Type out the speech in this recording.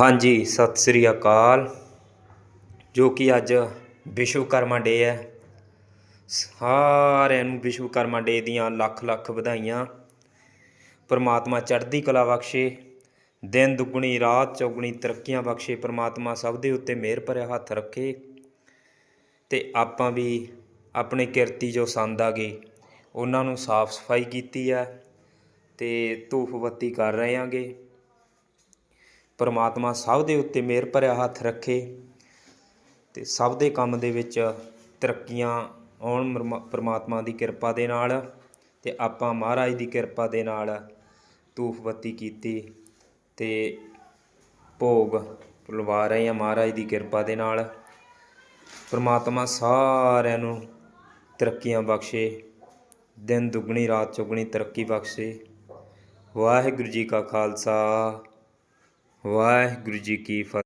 ਹਾਂਜੀ, ਸਤਿ ਸ੍ਰੀ ਅਕਾਲ, ਜੋ ਕਿ ਅੱਜ ਵਿਸ਼ਵਕਰਮਾ ਡੇ ਹੈ। ਸਾਰਿਆਂ ਨੂੰ ਵਿਸ਼ਵਕਰਮਾ ਡੇ ਦੀਆਂ ਲੱਖ ਲੱਖ ਵਧਾਈਆਂ। ਪਰਮਾਤਮਾ ਚੜ੍ਹਦੀ ਕਲਾ ਬਖਸ਼ੇ, ਦਿਨ ਦੁੱਗਣੀ, ਰਾਤ ਚੌਗਣੀ ਤਰੱਕੀਆਂ ਬਖਸ਼ੇ, ਪਰਮਾਤਮਾ ਸਭ ਦੇ ਉੱਤੇ ਮਿਹਰ ਭਰਿਆ ਹੱਥ ਰੱਖੇ। ਤੇ ਆਪਾਂ ਵੀ ਆਪਣੇ ਕਿਰਤੀ ਜੋ ਸੰਦ ਆ ਗਏ ਉਹਨਾਂ ਨੂੰ ਸਾਫ਼ ਸਫ਼ਾਈ ਕੀਤੀ ਹੈ ਤੇ ਧੂਫ ਬੱਤੀ ਕਰ ਰਹੇ ਆਂਗੇ। ਪਰਮਾਤਮਾ ਸਭ ਦੇ ਉੱਤੇ ਮਿਹਰ ਭਰਿਆ ਹੱਥ ਰੱਖੇ ਤੇ ਸਭ ਦੇ ਕੰਮ ਦੇ ਵਿੱਚ ਤਰੱਕੀਆਂ ਆਉਣ ਪਰਮਾਤਮਾ ਦੀ ਕਿਰਪਾ ਦੇ ਨਾਲ ਤੇ ਆਪਾਂ ਮਹਾਰਾਜ ਦੀ ਕਿਰਪਾ ਦੇ ਨਾਲ ਧੂਫ ਬੱਤੀ ਕੀਤੀ ਤੇ ਭੋਗ ਲਵਾ ਰਹੇ ਹਾਂ ਮਹਾਰਾਜ ਦੀ ਕਿਰਪਾ ਦੇ ਨਾਲ। ਪਰਮਾਤਮਾ ਸਾਰਿਆਂ ਨੂੰ ਤਰੱਕੀਆਂ ਬਖਸ਼ੇ, ਦਿਨ ਦੁੱਗਣੀ, ਰਾਤ ਚੌਗਣੀ ਤਰੱਕੀ ਬਖਸ਼ੇ। ਵਾਹਿਗੁਰੂ ਜੀ ਕਾ ਖਾਲਸਾ। ਵਾਹਿਗੁਰੂ ਜੀ ਕੀ ਫਤਿਹ।